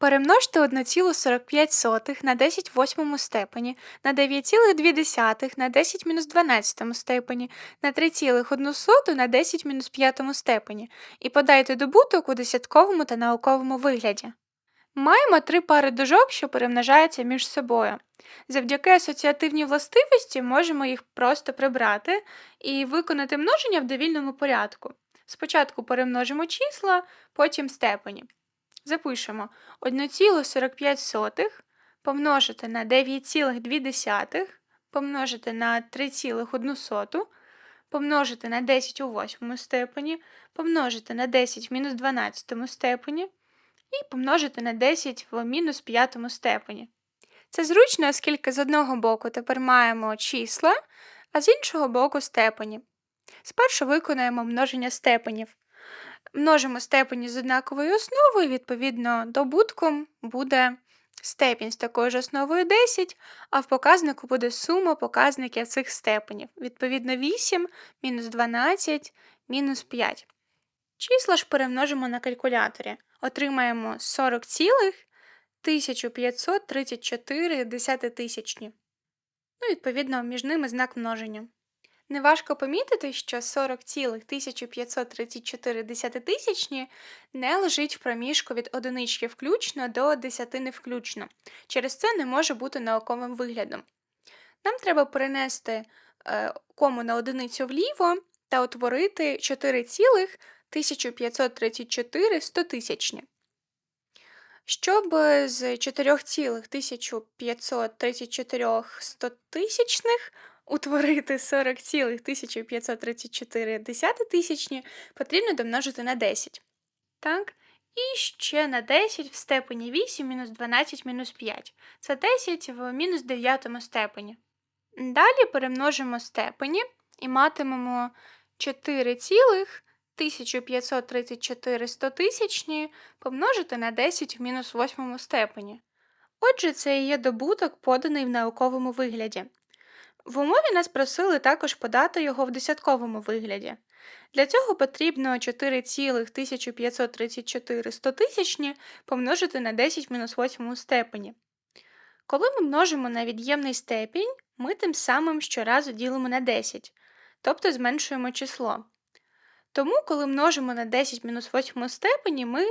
Перемножте 1,45 на 10 в восьмому степені, на 9,2 на 10 мінус 12 степені, на 3,1 на 10 мінус 5 степені і подайте добуток у десятковому та науковому вигляді. Маємо три пари дужок, що перемножаються між собою. Завдяки асоціативній властивості можемо їх просто прибрати і виконати множення в довільному порядку. Спочатку перемножимо числа, потім степені. Запишемо 1,45 помножити на 9,2 помножити на 3,1 помножити на 10 у восьмому степені, помножити на 10 в мінус 12 степені і помножити на 10 в мінус 5 степені. Це зручно, оскільки з одного боку тепер маємо числа, а з іншого боку степені. Спершу виконаємо множення степенів. Множимо степені з однаковою основою, відповідно, добутком буде степінь з такою ж основою 10, а в показнику буде сума показників цих степенів. Відповідно, 8, мінус 12, мінус 5. Числа ж перемножимо на калькуляторі. Отримаємо 40 цілих 1534 десятитисячні. Ну, відповідно, між ними знак множення. Неважко помітити, що 40,1534 десятитисячні не лежить в проміжку від одинички включно до десятини включно. Через це не може бути науковим виглядом. Нам треба перенести е, кому на одиницю вліво та утворити 4,1534 стотисячні. Щоб з 4,1534 стотисячних утворити 40,1534 десятитисячні, потрібно домножити на 10. Так? І ще на 10 в степені 8 мінус 12 мінус 5. Це 10 в мінус 9 степені. Далі перемножимо степені і матимемо 4,1534 стотисячні помножити на 10 в мінус 8 степені. Отже, це і є добуток, поданий в науковому вигляді. В умові нас просили також подати його в десятковому вигляді. Для цього потрібно 4,1534 стотисячні помножити на 10 мінус 8 степені. Коли ми множимо на від'ємний степінь, ми тим самим щоразу ділимо на 10, тобто зменшуємо число. Тому, коли множимо на 10 мінус 8 степені, ми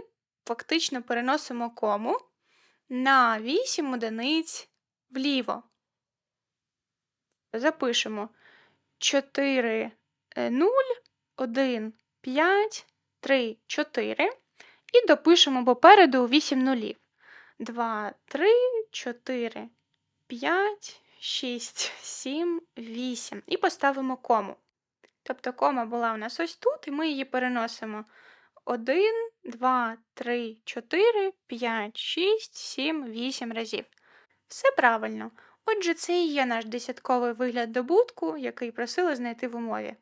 фактично переносимо кому на 8 одиниць вліво запишемо 4, 0, 1, 5, 3, 4 і допишемо попереду 8 нулів. 2, 3, 4, 5, 6, 7, 8. І поставимо кому. Тобто кома була у нас ось тут, і ми її переносимо 1, 2, 3, 4, 5, 6, 7, 8 разів. Все правильно. Отже, це і є наш десятковий вигляд добутку, який просили знайти в умові.